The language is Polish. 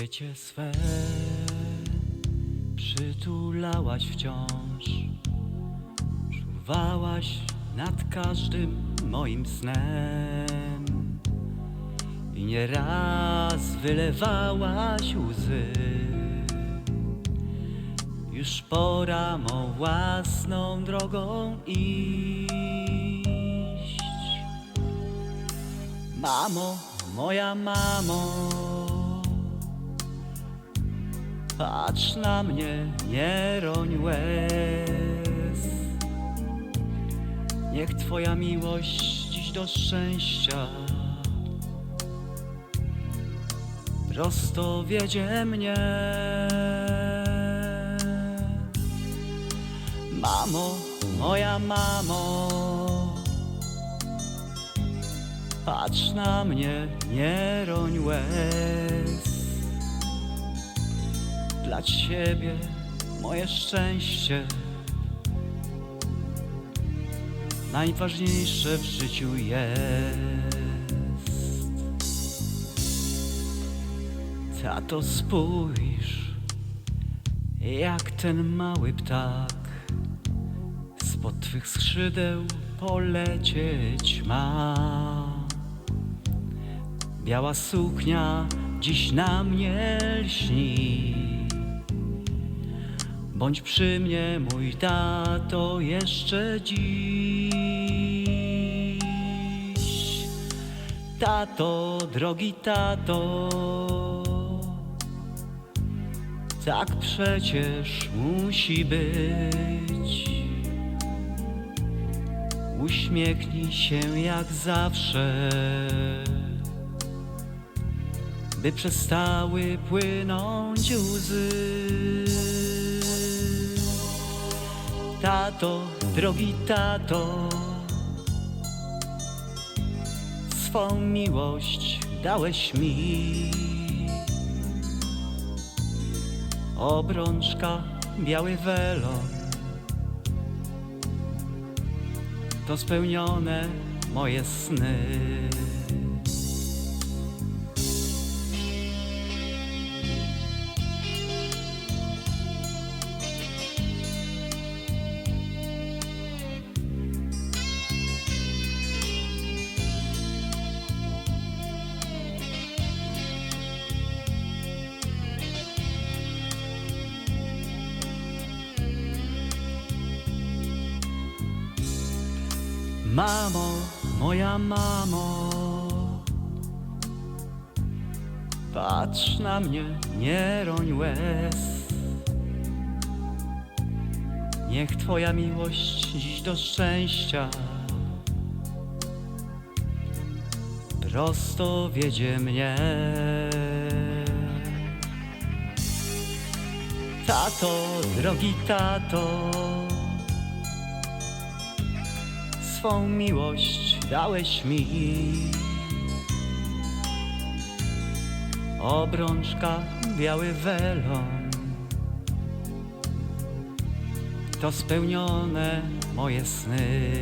Dziecię swe przytulałaś wciąż, czuwałaś nad każdym moim snem i nieraz wylewałaś łzy. Już pora mą własną drogą iść. Mamo, moja mamo, patrz na mnie, nie roń łez. Niech Twoja miłość dziś do szczęścia prosto wiedzie mnie. Mamo, moja mamo, patrz na mnie, nie roń łez. Dla Ciebie moje szczęście najważniejsze w życiu jest. Tato, spójrz, jak ten mały ptak spod Twych skrzydeł polecieć ma. Biała suknia dziś na mnie lśni. Bądź przy mnie, mój tato, jeszcze dziś. Tato, drogi tato, tak przecież musi być. Uśmiechnij się jak zawsze, by przestały płynąć łzy. Tato, drogi tato, swą miłość dałeś mi. Obrączka, biały welon, to spełnione moje sny. Mamo, moja mamo, patrz na mnie, nie roń łez. Niech Twoja miłość dziś do szczęścia prosto wiedzie mnie. Tato, drogi tato, swą miłość dałeś mi. Obrączka, biały welon, to spełnione moje sny.